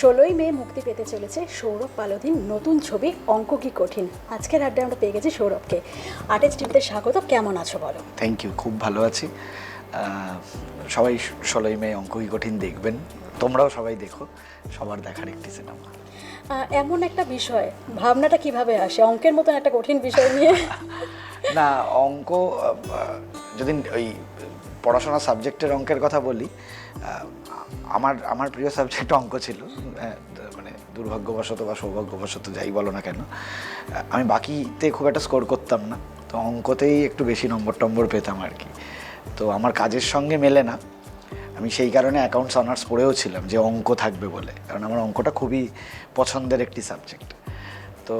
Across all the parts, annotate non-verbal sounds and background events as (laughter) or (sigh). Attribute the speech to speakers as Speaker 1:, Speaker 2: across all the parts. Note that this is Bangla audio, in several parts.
Speaker 1: ষোলোই মে মুক্তি পেতে চলেছে সৌরভ পালোধীন নতুন ছবি অঙ্ক কি কঠিন। আজকের আড্ডায় আমরা পেয়ে গেছি সৌরভকে। আর্টিস্ট টিভিতে স্বাগত কেমন আছো বলো?
Speaker 2: থ্যাংক ইউ খুব ভালো আছি। সবাই ষোলোই মে অঙ্ক কি কঠিন দেখবেন তোমরাও সবাই দেখো সবার দেখার একটি সিনেমা
Speaker 1: এমন একটা বিষয় ভাবনাটা কীভাবে আসে? অঙ্কের মতন একটা কঠিন বিষয় নিয়ে। (laughs)
Speaker 2: না অঙ্ক যদি ওই পড়াশোনা সাবজেক্টের অঙ্কের কথা বলি আমার আমার প্রিয় সাবজেক্ট অঙ্ক ছিল। মানে দুর্ভাগ্যবশত বা সৌভাগ্যবশত যাই বলো না কেন, আমি বাকিতে খুব একটা স্কোর করতাম না। তো অঙ্কতেই একটু বেশি নম্বর টম্বর পেতাম আর কি। তো আমার কাজের সঙ্গে মেলে না। আমি সেই কারণে অ্যাকাউন্টস অনার্স পড়েও ছিলাম যে অঙ্ক থাকবে বলে। কারণ আমার অঙ্কটা খুবই পছন্দের একটি সাবজেক্ট তো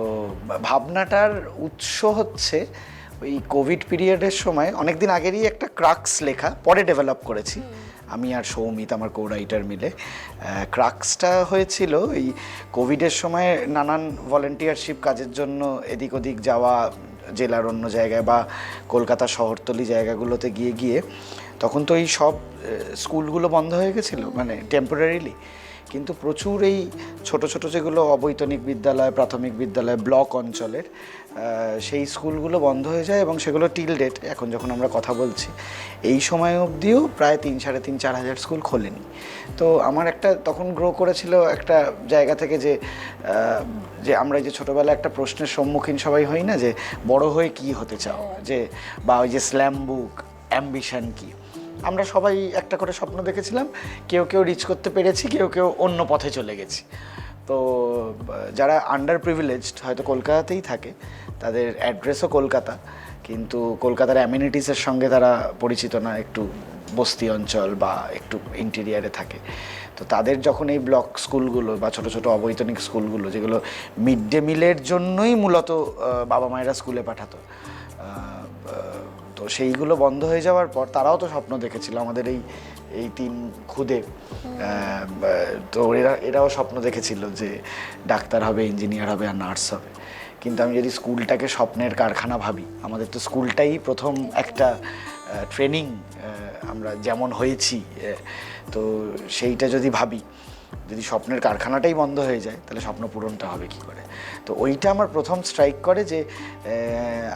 Speaker 2: ভাবনাটার উৎস হচ্ছে ওই কোভিড পিরিয়ডের সময় অনেক দিন আগেরই একটা ক্রাক্স লেখা, পরে ডেভেলপ করেছি। আমি আর সৌমিত, আমার কো রাইটার মিলে ক্রাক্সটা হয়েছিল এই কোভিডের সময় নানান ভলেন্টিয়ারশিপ কাজের জন্য এদিক ওদিক যাওয়া, জেলার অন্য জায়গায় বা কলকাতা শহরতলি জায়গাগুলোতে গিয়ে গিয়ে। তখন তো এই সব স্কুলগুলো বন্ধ হয়ে গেছিল মানে টেম্পোরারিলি কিন্তু প্রচুর এই ছোট ছোট যেগুলো অবৈতনিক বিদ্যালয়, প্রাথমিক বিদ্যালয়, ব্লক অঞ্চলের সেই স্কুলগুলো বন্ধ হয়ে যায় এবং সেগুলো টিল ডেট এখন যখন আমরা কথা বলছি। এই সময় অবধিও প্রায় তিন, সাড়ে তিন, চার হাজার স্কুল খোলেনি। তো আমার একটা তখন গ্রো করেছিল একটা জায়গা থেকে যে যে আমরা যে ছোটোবেলায় একটা প্রশ্নের সম্মুখীন সবাই হই না যে, বড় হয়ে কি হতে চাও? যে, বা ওই যে স্ল্যাম বুক অ্যাম্বিশন কী? আমরা সবাই একটা করে স্বপ্ন দেখেছিলাম, কেউ কেউ রিচ করতে পেরেছি, কেউ কেউ অন্য পথে চলে গেছি। তো, যারা আন্ডার প্রিভিলেজড হয়তো কলকাতাতেই থাকে, তাদের অ্যাড্রেসও কলকাতা। কিন্তু কলকাতার অ্যামিনিটিসের সঙ্গে তারা পরিচিত না, একটু বস্তি অঞ্চল বা একটু ইন্টেরিয়ারে থাকে। তো তাদের যখন এই ব্লক স্কুলগুলো বা ছোট ছোট অবৈতনিক স্কুলগুলো যেগুলো মিড ডে মিলের জন্যই মূলত বাবা মায়েরা স্কুলে পাঠাতো তো সেইগুলো বন্ধ হয়ে যাওয়ার পর তারাও তো স্বপ্ন দেখেছিল আমাদের এই এই তিন খুদে তো এরা, এরাও স্বপ্ন দেখেছিল যে ডাক্তার হবে, ইঞ্জিনিয়ার হবে আর নার্স হবে। কিন্তু আমি যদি স্কুলটাকে স্বপ্নের কারখানা ভাবি, আমাদের তো স্কুলটাই প্রথম একটা ট্রেনিং আমরা যেমন হয়েছি তো সেইটা যদি ভাবি, যদি স্বপ্নের কারখানাটাই বন্ধ হয়ে যায়, তাহলে স্বপ্ন পূরণটা হবে কি করে? তো ওইটা আমার প্রথম স্ট্রাইক করে যে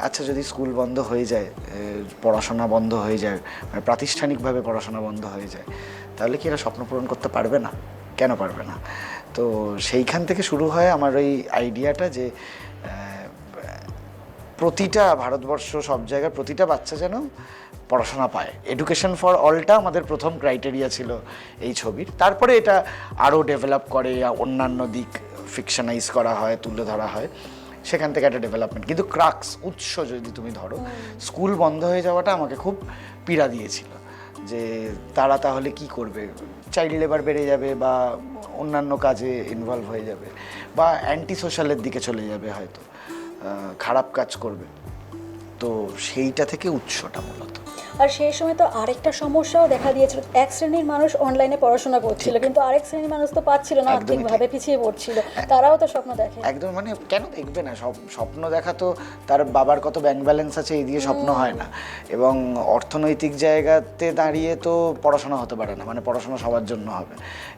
Speaker 2: আচ্ছা যদি স্কুল বন্ধ হয়ে যায় পড়াশোনা বন্ধ হয়ে যায় মানে প্রাতিষ্ঠানিকভাবে পড়াশোনা বন্ধ হয়ে যায়, তাহলে কি এরা স্বপ্ন পূরণ করতে পারবে না? কেন পারবে না? তো সেইখান থেকে শুরু হয় আমার ওই আইডিয়াটা যে প্রতিটা ভারতবর্ষ সব জায়গায় প্রতিটা বাচ্চা যেন পড়াশোনা পায়। এডুকেশন ফর অলটা আমাদের প্রথম ক্রাইটেরিয়া ছিল এই ছবির। তারপরে এটা আরও ডেভেলপ করে, অন্যান্য দিক ফিকশনাইজ করা হয়, তুলে ধরা হয়, সেখান থেকে একটা ডেভেলপমেন্ট কিন্তু ক্রাক্স উৎস যদি তুমি ধরো, স্কুল বন্ধ হয়ে যাওয়াটা আমাকে খুব পীড়া দিয়েছিল যে তারা তাহলে কি করবে? চাইল্ড লেবার বেড়ে যাবে বা অন্যান্য কাজে ইনভলভ হয়ে যাবে বা অ্যান্টি সোশ্যালের দিকে চলে যাবে হয়তো খারাপ কাজ করবে। তো সেইটা থেকে উৎসটা মূলত।
Speaker 1: আর সেই সময় তো আরেকটা সমস্যাও দেখা দিয়েছিল। এক শ্রেণির মানুষ অনলাইনে পড়াশোনা করছিল কিন্তু আরেক শ্রেণির মানুষ তো পাচ্ছিল না আর্থিকভাবে পিছিয়ে পড়ছিল। তারাও তো স্বপ্ন দেখে।
Speaker 2: একদম মানে কেন দেখবে না সব স্বপ্ন দেখা তো তার বাবার কত ব্যাংক ব্যালেন্স আছে এই দিয়ে স্বপ্ন হয় না। এবং অর্থনৈতিক জায়গাতে দাঁড়িয়ে তো পড়াশোনা হতে পারে না মানে পড়াশোনা সবার জন্য হবে।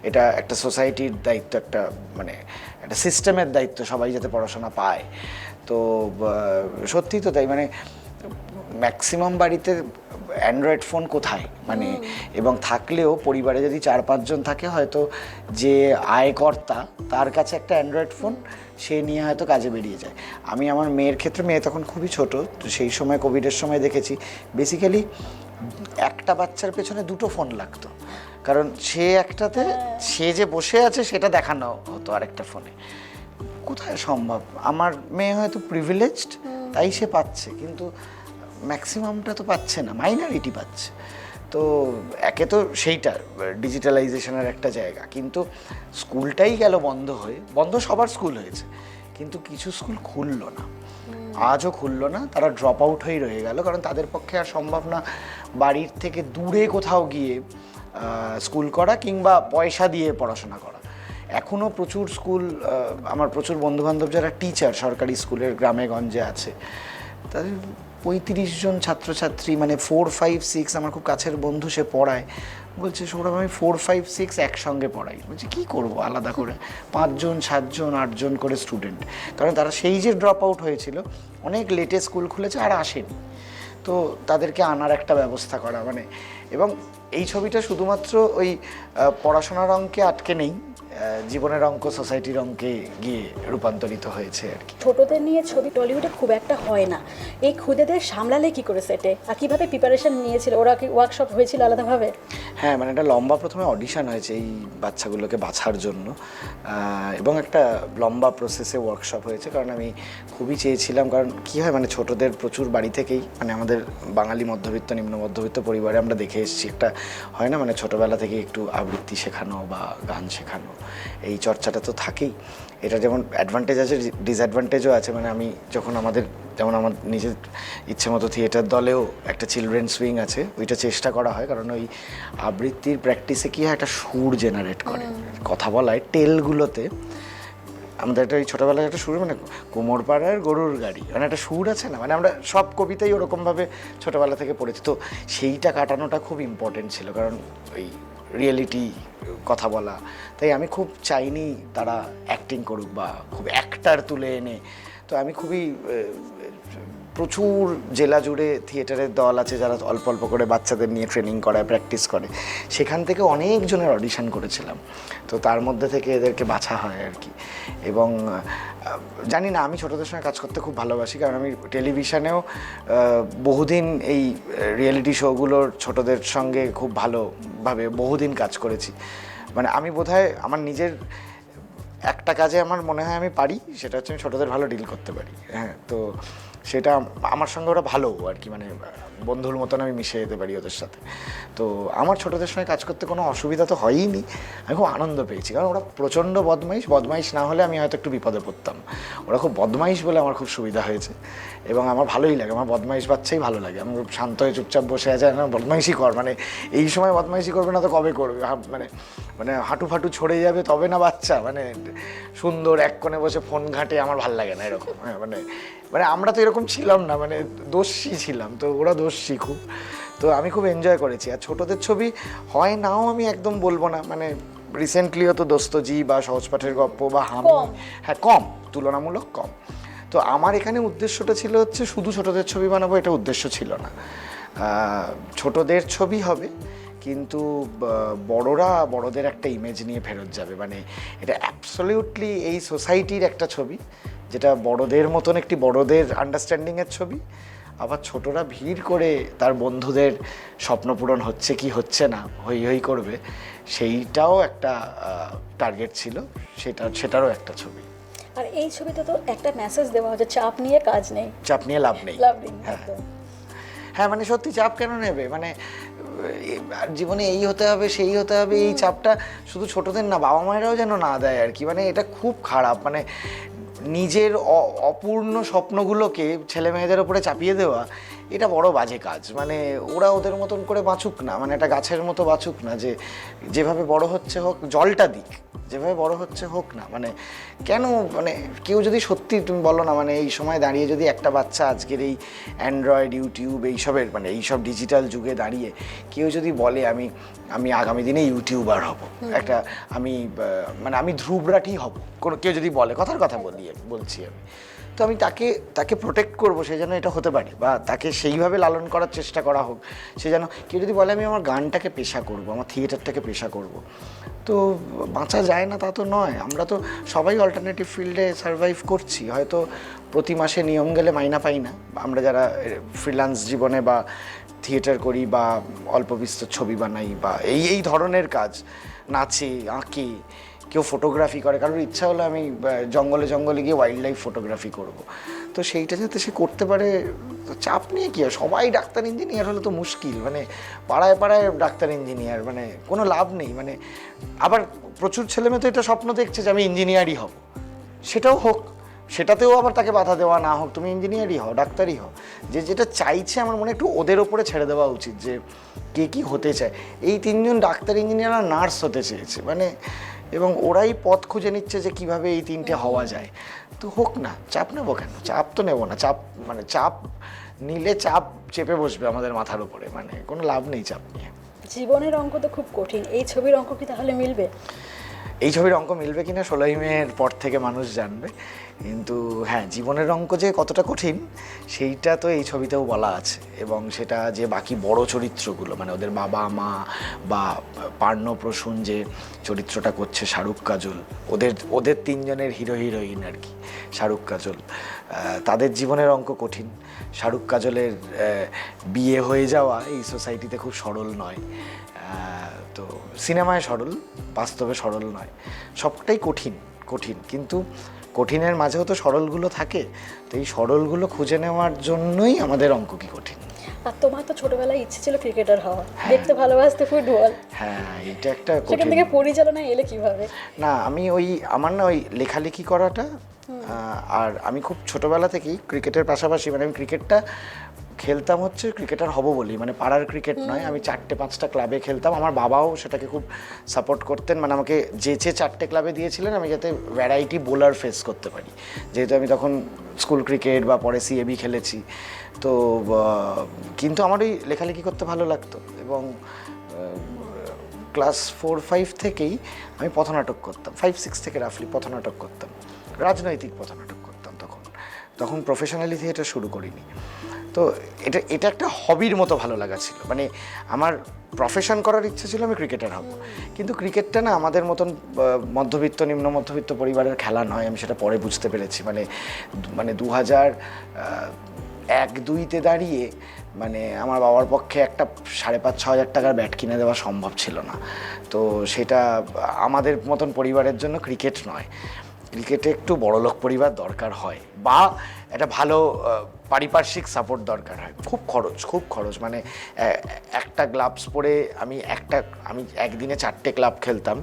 Speaker 2: এটা একটা সোসাইটির দায়িত্ব একটা মানে একটা সিস্টেমের দায়িত্ব সবাই যাতে পড়াশোনা পায়। তো সত্যি তো তাই মানে ম্যাক্সিমাম বাড়িতে অ্যান্ড্রয়েড ফোন কোথায়? মানে এবং থাকলেও পরিবারে যদি চার পাঁচজন থাকে হয়তো যে আয়কর্তা তার কাছে একটা অ্যান্ড্রয়েড ফোন সে নিয়ে হয়তো কাজে বেরিয়ে যায়। আমি আমার মেয়ের ক্ষেত্রে মেয়ে তখন খুবই ছোট তো সেই সময় কোভিডের সময় দেখেছি বেসিক্যালি একটা বাচ্চার পেছনে দুটো ফোন লাগতো। কারণ সে একটাতে সে যে বসে আছে সেটা দেখানো হতো আরেকটা ফোনে কোথায় সম্ভব? আমার মেয়ে হয়তো প্রিভিলেজড তাই সে পাচ্ছে। কিন্তু ম্যাক্সিমামটা তো পাচ্ছে না মাইনরিটি পাচ্ছে। তো একে তো সেইটা ডিজিটালাইজেশনের একটা জায়গা। কিন্তু স্কুলটাই গেল বন্ধ হয়ে বন্ধ সবার স্কুল হয়েছে কিন্তু কিছু স্কুল খুললো না। আজও খুললো না তারা ড্রপ আউট হয়েই রয়ে গেল কারণ তাদের পক্ষে আর সম্ভব না বাড়ির থেকে দূরে কোথাও গিয়ে স্কুল করা কিংবা পয়সা দিয়ে পড়াশোনা করা। এখনও প্রচুর স্কুল আমার প্রচুর বন্ধুবান্ধব যারা টিচার সরকারি স্কুলের গ্রামে গঞ্জে আছে তাদের পঁয়ত্রিশ জন ছাত্রছাত্রী মানে ফোর ফাইভ সিক্স আমার খুব কাছের বন্ধু সে পড়ায়। বলছে, সৌরভ, আমি ফোর ফাইভ সিক্স একসঙ্গে পড়াই। বলছে, কী করব আলাদা করে? পাঁচজন, সাতজন, আটজন করে স্টুডেন্ট কারণ তারা সেই যে ড্রপ আউট হয়েছিল, অনেক লেটে স্কুল খুলেছে আর আসেনি। তো তাদেরকে আনার একটা ব্যবস্থা করা মানে এবং এই ছবিটা শুধুমাত্র ওই পড়াশোনার অঙ্কে আটকে নেই জীবনের অঙ্ক সোসাইটির অঙ্কে গিয়ে রূপান্তরিত হয়েছে আর কি।
Speaker 1: ছোটদের নিয়ে ছবি টলিউডে খুব একটা হয় না। এই খুদেদের সামলালে কি করে সেটে? আর কীভাবে প্রিপারেশন নিয়েছিল? ওরা কি ওয়ার্কশপ হয়েছিল আলাদাভাবে?
Speaker 2: হ্যাঁ মানে একটা লম্বা প্রথমে অডিশন হয়েছে এই বাচ্চাগুলোকে বাছার জন্য। এবং একটা লম্বা প্রসেসে ওয়ার্কশপ হয়েছে কারণ আমি খুবই চেয়েছিলাম কারণ কী হয় মানে ছোটদের প্রচুর বাড়ি থেকেই মানে আমাদের বাঙালি মধ্যবিত্ত নিম্ন মধ্যবিত্ত পরিবারে আমরা দেখে এসেছি একটা হয় না মানে ছোটোবেলা থেকে একটু আবৃত্তি শেখানো বা গান শেখানো এই চর্চাটা তো থাকেই। এটা যেমন অ্যাডভান্টেজ আছে ডিসঅ্যাডভান্টেজও আছে মানে আমি যখন আমাদের যেমন আমার নিজের ইচ্ছে মতো থিয়েটার দলেও একটা চিলড্রেন সুইং আছে ওইটা চেষ্টা করা হয় কারণ ওই আবৃত্তির প্র্যাকটিসে কী হয় একটা সুর জেনারেট করে। কথা বলায় টেলগুলোতে আমাদের একটা ওই ছোটোবেলায় একটা সুর মানে কোমর পাড়ার গরুর গাড়ি। মানে একটা সুর আছে না? মানে আমরা সব কবিতাই ওরকমভাবে ছোটোবেলা থেকে পড়েছি। তো সেইটা কাটানোটা খুব ইম্পর্টেন্ট ছিল, কারণ ওই রিয়েলিটি কথা বলা। তাই আমি খুব চাইনি তারা অ্যাক্টিং করুক বা খুব অ্যাক্টার তুলে এনে। তো আমি খুবই প্রচুর জেলা জুড়ে থিয়েটারের দল আছে যারা অল্প অল্প করে বাচ্চাদের নিয়ে ট্রেনিং করায় প্র্যাকটিস করে। সেখান থেকে অনেকজনের অডিশন করেছিলাম। তো তার মধ্যে থেকে এদেরকে বাছা হয় আর কি। এবং জানি না, আমি ছোটোদের সঙ্গে কাজ করতে খুব ভালোবাসি, কারণ আমি টেলিভিশনেও বহুদিন এই রিয়েলিটি শোগুলোর ছোটোদের সঙ্গে খুব ভালোভাবে বহুদিন কাজ করেছি। মানে আমি বোধহয় আমার নিজের একটা কাজে আমার মনে হয় আমি পারি, সেটা হচ্ছে আমি ছোটোদের ভালো ডিল করতে পারি। হ্যাঁ তো সেটা আমার সঙ্গে ওরা ভালো আর কি মানে বন্ধুর মতন আমি মিশে যেতে পারি ওদের সাথে। তো আমার ছোটদের সঙ্গে কাজ করতে কোনো অসুবিধা তো হয়ইনি। আমি খুব আনন্দ পেয়েছি, কারণ ওরা প্রচণ্ড বদমাইশ। বদমাইশ না হলে আমি হয়তো একটু বিপদে পড়তাম। ওরা খুব বদমাইশ বলে আমার খুব সুবিধা হয়েছে এবং আমার ভালোই লাগে। আমার বদমাইশ বাচ্চাই ভালো লাগে। আমি শান্ত হয়ে চুপচাপ বসে আছে না বদমাইশই কর মানে এই সময় বদমাইশি করবে না তো কবে করবে? মানে মানে হাঁটু ফাটু ছড়ে যাবে তবে না বাচ্চা মানে সুন্দর এক কোণে বসে ফোন ঘাটে আমার ভালো লাগে না এরকম হ্যাঁ মানে মানে আমরা তো এরকম ছিলাম না মানে দোষী ছিলাম তো ওরা দোষী খুব। তো আমি খুব এনজয় করেছি। আর ছোটদের ছবি হয় নাও আমি একদম বলব না মানে রিসেন্টলিও তো দোস্তজি বা সহজপাঠের গপ্প বা হামি। হ্যাঁ কম তুলনামূলক কম। তো আমার এখানে উদ্দেশ্যটা ছিল হচ্ছে শুধু ছোটদের ছবি বানাবো এটা উদ্দেশ্য ছিল না। ছোটদের ছবি হবে কিন্তু বড়রা বড়দের একটা ইমেজ নিয়ে ফেরত যাবে। মানে এটা অ্যাবসলিউটলি এই সোসাইটির একটা ছবি যেটা বড়দের মতন একটি বড়দের আন্ডারস্ট্যান্ডিংয়ের ছবি। আবার ছোটরা ভিড় করে তার বন্ধুদের স্বপ্ন পূরণ হচ্ছে কি হচ্ছে না হই হই করবে সেইটাও একটা টার্গেট ছিল সেটা সেটারও একটা ছবি।
Speaker 1: আর এই ছবিতে তো একটা মেসেজ দেওয়া হচ্ছে চাপ নিয়ে কাজ নেই।
Speaker 2: চাপ নিয়ে লাভ নেই।
Speaker 1: লাভ নেই
Speaker 2: হ্যাঁ। হ্যাঁ মানে সত্যি চাপ কেন নেবে? মানে আর জীবনে এই হতে হবে সেই হতে হবে এই চাপটা শুধু ছোটদের না বাবা মায়েরাও যেন না দেয় আর কি। মানে এটা খুব খারাপ মানে নিজের অ- অপূর্ণ স্বপ্নগুলোকে ছেলে মেয়েদের ওপরে চাপিয়ে দেওয়া এটা বড় বাজে কাজ। মানে ওরা ওদের মতন করে বাঁচুক না মানে একটা গাছের মতো বাঁচুক না যে যেভাবে বড় হচ্ছে হোক জলটা দিক। যেভাবে বড় হচ্ছে হোক না মানে কেন মানে কেউ যদি সত্যি তুমি বলো না মানে এই সময় দাঁড়িয়ে যদি একটা বাচ্চা আজকের এই অ্যান্ড্রয়েড ইউটিউব এইসবের মানে এইসব ডিজিটাল যুগে দাঁড়িয়ে কেউ যদি বলে আমি আমি আগামী দিনে ইউটিউবার হব একটা আমি মানে আমি ধ্রুবরাটি হব কোনো কেউ যদি বলে কথার কথা বলি বলছি আমি। তো আমি তাকে তাকে প্রোটেক্ট করব, সে যেন এটা হতে পারে। বা তাকে সেইভাবে লালন করার চেষ্টা করা হোক, সে যেন, কেউ যদি বলে আমি আমার গানটাকে পেশা করব, আমার থিয়েটারটাকে পেশা করব, তো বাঁচা যায় না তা তো নয়। আমরা তো সবাই অল্টারনেটিভ ফিল্ডে সার্ভাইভ করছি। হয়তো প্রতি মাসে নিয়ম গেলে মাইনা পাই না। আমরা যারা ফ্রিল্যান্স জীবনে বা থিয়েটার করি বা অল্প বিস্তর ছবি বানাই বা এই এই ধরনের কাজ, নাচে, আঁকি কেউ ফটোগ্রাফি করে। কারোর ইচ্ছা হলো আমি জঙ্গলে জঙ্গলে গিয়ে ওয়াইল্ড লাইফ ফটোগ্রাফি করব। তো সেইটা যাতে সে করতে পারে চাপ নিয়ে কী সবাই ডাক্তার ইঞ্জিনিয়ার হলে তো মুশকিল। মানে পাড়ায় পাড়ায় ডাক্তার ইঞ্জিনিয়ার মানে কোনো লাভ নেই। মানে আবার প্রচুর ছেলেমেয়ে তো এটা স্বপ্ন দেখছে যে আমি ইঞ্জিনিয়ারই হব। সেটাও হোক, সেটাতেও আবার তাকে বাধা দেওয়া না হোক, তুমি ইঞ্জিনিয়ারই হও, ডাক্তারই হও। যে যেটা চাইছে আমার মনে একটু ওদের ওপরে ছেড়ে দেওয়া উচিত যে কে কী হতে চায়। এই তিনজন ডাক্তার ইঞ্জিনিয়ার আর নার্স হতে চেয়েছে। মানে এবং ওরাই পথ খুঁজে নিচ্ছে যে কীভাবে এই তিনটে হওয়া যায়। তো হোক না, চাপ নেব কেন? চাপ তো নেব না। চাপ মানে চাপ নিলে চাপ চেপে বসবে আমাদের মাথার উপরে। মানে কোনো লাভ নেই চাপ নিয়ে।
Speaker 1: জীবনের অঙ্ক তো খুব কঠিন। এই ছবির অঙ্ক কি তাহলে মিলবে?
Speaker 2: এই ছবির অঙ্ক মিলবে কিনা ষোলোই মেয়ের পর থেকে মানুষ জানবে। কিন্তু হ্যাঁ জীবনের অঙ্ক যে কতটা কঠিন, সেইটা তো এই ছবিতেও বলা আছে। এবং সেটা যে বাকি বড় চরিত্রগুলো মানে ওদের বাবা, মা বা পার্ণ প্রসূন যে চরিত্রটা করছে শাহরুখ কাজল, ওদের ওদের তিনজনের হিরো, হিরোইন আর কি, শাহরুখ কাজল। তাদের জীবনের অঙ্ক কঠিন। শাহরুখ কাজলের বিয়ে হয়ে যাওয়া এই সোসাইটিতে খুব সরল নয়। তো সিনেমায় সরল বাস্তবে সরল নয়। সবটাই কঠিন কঠিন। কিন্তু কঠিনের মাঝেও তো সরলগুলো থাকে। তো এই সরলগুলো খুঁজে নেওয়ার জন্যই আমাদের অঙ্ক কি কঠিন।
Speaker 1: আর তোমার তো ছোটবেলায় ইচ্ছে ছিল ক্রিকেটার হওয়া। দেখতে ভালোবাসতে ফুটবল।
Speaker 2: হ্যাঁ এটা একটা
Speaker 1: সেখান
Speaker 2: কঠিন
Speaker 1: থেকে পরিচালনায় এলে কীভাবে?
Speaker 2: না আমি ওই আমার না ওই লেখালেখি করাটা আর আমি খুব ছোটবেলা থেকেই ক্রিকেটের পাশাপাশি মানে আমি ক্রিকেটটা খেলতাম হচ্ছে ক্রিকেটার হব বলি মানে পাড়ার ক্রিকেট নয়, আমি চারটে, পাঁচটা ক্লাবে খেলতাম। আমার বাবাও সেটাকে খুব সাপোর্ট করতেন মানে আমাকে যে যে চারটে ক্লাবে দিয়েছিলেন, আমি যাতে ভ্যারাইটি বোলার ফেস করতে পারি। যেহেতু আমি তখন স্কুল ক্রিকেট বা পরে সিএবি খেলেছি, তো কিন্তু আমার ওই লেখালেখি করতে ভালো লাগতো এবং ক্লাস ফোর ফাইভ থেকেই আমি পথনাটক করতাম। ফাইভ সিক্স থেকে রাফলি পথনাটক করতাম। রাজনৈতিক পথনাটক করতাম তখন। তখন প্রফেশনালি থিয়েটার শুরু করিনি। তো এটা এটা একটা হবির মতো ভালো লাগা ছিল। মানে আমার প্রফেশন করার ইচ্ছে ছিল আমি ক্রিকেটার হব। কিন্তু ক্রিকেটটা না আমাদের মতন মধ্যবিত্ত, নিম্ন মধ্যবিত্ত পরিবারের খেলা নয়, আমি সেটা পরে বুঝতে পেরেছি। মানে মানে দু হাজার এক দুইতে দাঁড়িয়ে মানে আমার বাবার পক্ষে একটা সাড়ে পাঁচ, ছ হাজার টাকার ব্যাট কিনে দেওয়া সম্ভব ছিল না। তো সেটা আমাদের মতন পরিবারের জন্য ক্রিকেট নয়। ক্রিকেটে একটু বড়লোক পরিবার দরকার হয় বা একটা ভালো পারিপার্শ্বিক সাপোর্ট দরকার হয়। খুব খরচ খুব খরচ। মানে একটা গ্লাভস পরে আমি একটা, আমি একদিনে চারটে ক্লাব খেলতাম।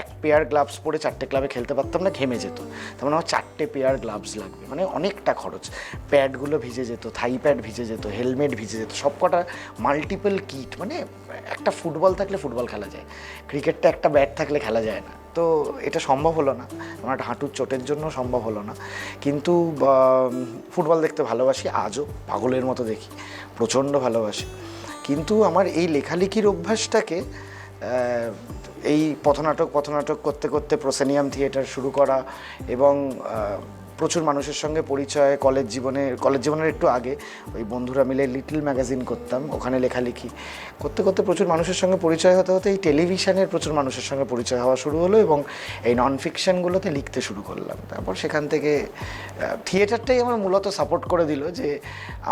Speaker 2: এক পেয়ার গ্লাভস পরে চারটে ক্লাবে খেলতে পারতাম না, ঘেমে যেত। তার মানে আমার চারটে পেয়ার গ্লাভস লাগবে। মানে অনেকটা খরচ। প্যাডগুলো ভিজে যেত থাই প্যাড ভিজে যেত হেলমেট ভিজে যেত সব কটা মাল্টিপল কিট মানে একটা ফুটবল থাকলে ফুটবল খেলা যায়। ক্রিকেটটা একটা ব্যাট থাকলে খেলা যায় না। তো এটা সম্ভব হলো না। আমার একটা হাঁটুর চোটের জন্য সম্ভব হলো না। কিন্তু ফুটবল দেখতে ভালোবাসি, আজও পাগলের মতো দেখি, প্রচণ্ড ভালোবাসি। কিন্তু আমার এই লেখালেখির অভ্যাসটাকে এই পথনাটক পথনাটক করতে করতে প্রসেনিয়াম থিয়েটার শুরু করা এবং প্রচুর মানুষের সঙ্গে পরিচয়, কলেজ জীবনে, কলেজ জীবনের একটু আগে ওই বন্ধুরা মিলে লিটল ম্যাগাজিন করতাম, ওখানে লেখালেখি। করতে করতে প্রচুর মানুষের সঙ্গে পরিচয় হতে হতে এই টেলিভিশনের প্রচুর মানুষের সঙ্গে পরিচয় হওয়া শুরু হলো এবং এই নন ফিকশানগুলোতে লিখতে শুরু করলাম। তারপর সেখান থেকে থিয়েটারটাই আমার মূলত সাপোর্ট করে দিল যে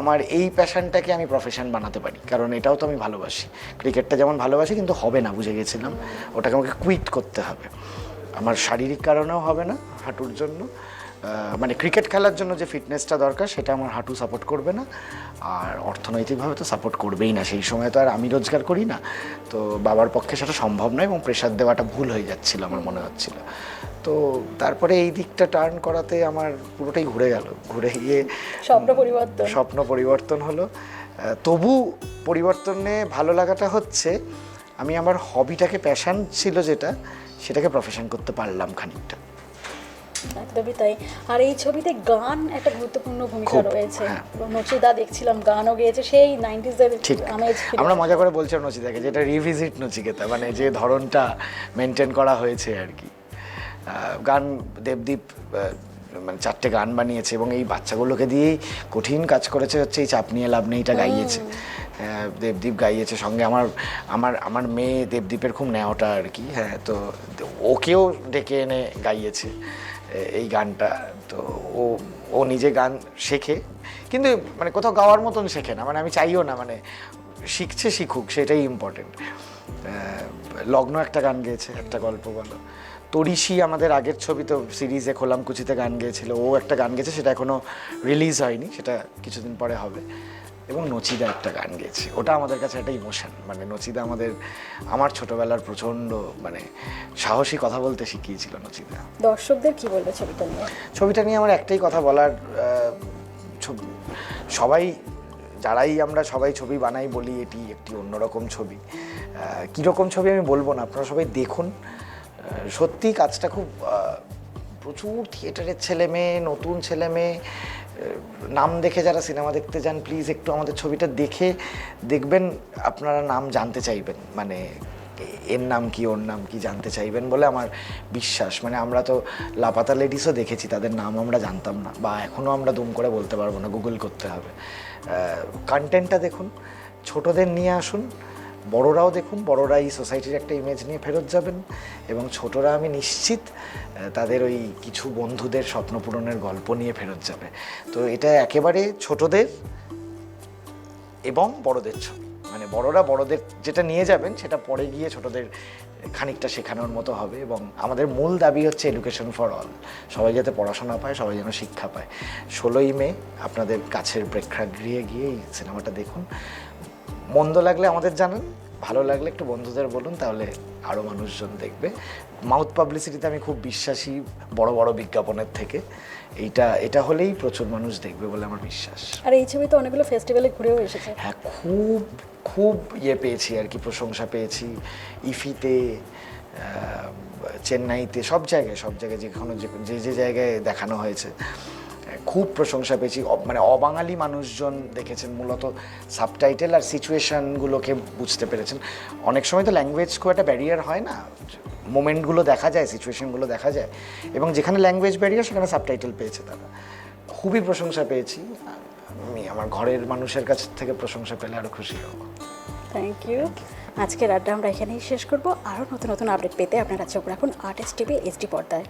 Speaker 2: আমার এই প্যাশানটাকে আমি প্রফেশন বানাতে পারি, কারণ এটাও তো আমি ভালোবাসি। ক্রিকেটটা যেমন ভালোবাসি, কিন্তু হবে না, বুঝে গেছিলাম। ওটাকে আমাকে কুইট করতে হবে। আমার শারীরিক কারণেও হবে না, হাঁটুর জন্য। মানে ক্রিকেট খেলার জন্য যে ফিটনেসটা দরকার সেটা আমার হাঁটু সাপোর্ট করবে না। আর অর্থনৈতিকভাবে তো সাপোর্ট করবেই না। সেই সময় তো আর আমি রোজগার করি না। তো বাবার পক্ষে সেটা সম্ভব নয় এবং প্রেশার দেওয়াটা ভুল হয়ে যাচ্ছিল আমার মনে হচ্ছিল। তো তারপরে এই দিকটা টার্ন করাতে আমার পুরোটাই ঘুরে গেল। ঘুরে গিয়ে
Speaker 1: স্বপ্ন পরিবর্তন।
Speaker 2: স্বপ্ন পরিবর্তন হলো। তবু পরিবর্তনে ভালো লাগাটা হচ্ছে আমি আমার হবিটাকে প্যাশান ছিল যেটা সেটাকে প্রফেশন করতে পারলাম খানিকটা।
Speaker 1: একদমই তাই। আর এই ছবিতে গান একটা গুরুত্বপূর্ণ ভূমিকা রয়েছে।
Speaker 2: হ্যাঁ।
Speaker 1: নচিদা দেখছিলাম গানও গেয়েছে সেই নাইনটিজের
Speaker 2: ঠিক। আমরা মজা করে বলছিলাম নচিদাকে যেটা রিভিজিট নচিকেতা মানে যে ধরনটা মেনটেন করা হয়েছে আর কি। গান দেবদীপ মানে চারটে গান বানিয়েছে এবং এই বাচ্চাগুলোকে দিয়েই কঠিন কাজ করেছে হচ্ছে এই চাপ নিয়ে লাভ নেইটা গাইয়েছে। দেবদীপ গাইয়েছে সঙ্গে। আমার আমার আমার মেয়ে দেবদীপের খুব নেওয়াটা আর কি হ্যাঁ তো ওকেও ডেকে এনে গাইয়েছে এই গানটা। তো ও ও নিজে গান শেখে, কিন্তু মানে কোথাও গাওয়ার মতন শেখে না। মানে আমি চাইও না মানে শিখছে শিখুক, সেটাই ইম্পর্টেন্ট লগ্ন একটা গান গেয়েছে, একটা গল্প বলো। তরিশি আমাদের আগের ছবি তো সিরিজে খোলাম কুচিতে গান গেয়েছিল, ও একটা গান গেছে, সেটা এখনও রিলিজ হয়নি, সেটা কিছুদিন পরে হবে। এবং নচিদা একটা গান গেয়েছে। ওটা আমাদের কাছে একটা ইমোশন মানে নচিদা আমাদের আমার ছোটবেলার প্রচণ্ড মানে সাহসী কথা বলতে শিখিয়েছিল নচিদা।
Speaker 1: দর্শকদের কি বলবে ছবিটা নিয়ে?
Speaker 2: ছবিটা নিয়ে আমার একটাই কথা বলার ছবি- সবাই যারাই আমরা সবাই ছবি বানাই বলি এটি একটি অন্যরকম ছবি। কীরকম ছবি আমি বলব না আপনারা সবাই দেখুন। সত্যি কাজটা খুব প্রচুর থিয়েটারের ছেলে মেয়ে নতুন ছেলে মেয়ে নাম দেখে যারা সিনেমা দেখতে যান প্লিজ একটু আমাদের ছবিটা দেখে দেখবেন, আপনারা নাম জানতে চাইবেন। মানে এর নাম কি, ওর নাম কি জানতে চাইবেন বলে আমার বিশ্বাস। মানে আমরা তো লাপাতা লেডিসও দেখেছি, তাদের নাম আমরা জানতাম না, বা এখনও আমরা দুম করে বলতে পারব না গুগল করতে হবে। কন্টেন্টটা দেখুন, ছোটদের নিয়ে আসুন বড়রাও দেখুন বড়রা এই সোসাইটির একটা ইমেজ নিয়ে ফেরত যাবেন এবং ছোটরা, আমি নিশ্চিত তাদের ওই কিছু বন্ধুদের স্বপ্ন পূরণের গল্প নিয়ে ফেরত যাবে। তো এটা একেবারে ছোটদের এবং বড়দের ছবি। মানে বড়রা বড়দের যেটা নিয়ে যাবেন, সেটা পরে গিয়ে ছোটদের খানিকটা শেখানোর মতো হবে এবং আমাদের মূল দাবি হচ্ছে এডুকেশন ফর অল সবাই যাতে পড়াশোনা পায়, সবাই যেন শিক্ষা পায়। ষোলোই মে আপনাদের কাছের প্রেক্ষাগৃহে গিয়ে এই সিনেমাটা দেখুন। মন্দ লাগলে আমাদের জানান ভালো লাগলে একটু বন্ধুদের বলুন তাহলে আরও মানুষজন দেখবে। মাউথ পাবলিসিটিতে আমি খুব বিশ্বাসী বড় বড় বিজ্ঞাপনের থেকে। এইটা এটা হলেই প্রচুর মানুষ দেখবে বলে আমার বিশ্বাস।
Speaker 1: আর এই ছবি তো অনেকগুলো ফেস্টিভ্যালে ঘুরেও এসেছে।
Speaker 2: হ্যাঁ খুব খুব ইয়ে পেয়েছি আর কি প্রশংসা পেয়েছি। ইফিতে চেন্নাইতে সব জায়গায় সব জায়গায় যেখানে যে যে যে জায়গায় দেখানো হয়েছে। খুব প্রশংসা পেয়েছি। মানে অবাঙালি মানুষজন দেখেছেন মূলত সাবটাইটেল আর সিচুয়েশনগুলোকে বুঝতে পেরেছেন। অনেক সময় তো ল্যাঙ্গুয়েজ খুব একটা ব্যারিয়ার হয় না। মোমেন্টগুলো দেখা যায় সিচুয়েশনগুলো দেখা যায়। এবং যেখানে ল্যাঙ্গুয়েজ ব্যারিয়ার সেখানে সাবটাইটেল পেয়েছে তারা। খুবই প্রশংসা পেয়েছি। আমি আমার ঘরের মানুষের কাছ থেকে প্রশংসা পেলে আরও খুশি হব।
Speaker 1: থ্যাংক ইউ আজকের আড্ডা আমরা এখানেই শেষ করব। আরও নতুন নতুন আপডেট পেতে আপনারা চোখ রাখুন আর্টিস্ট টিভি এইচডি পর্দায়।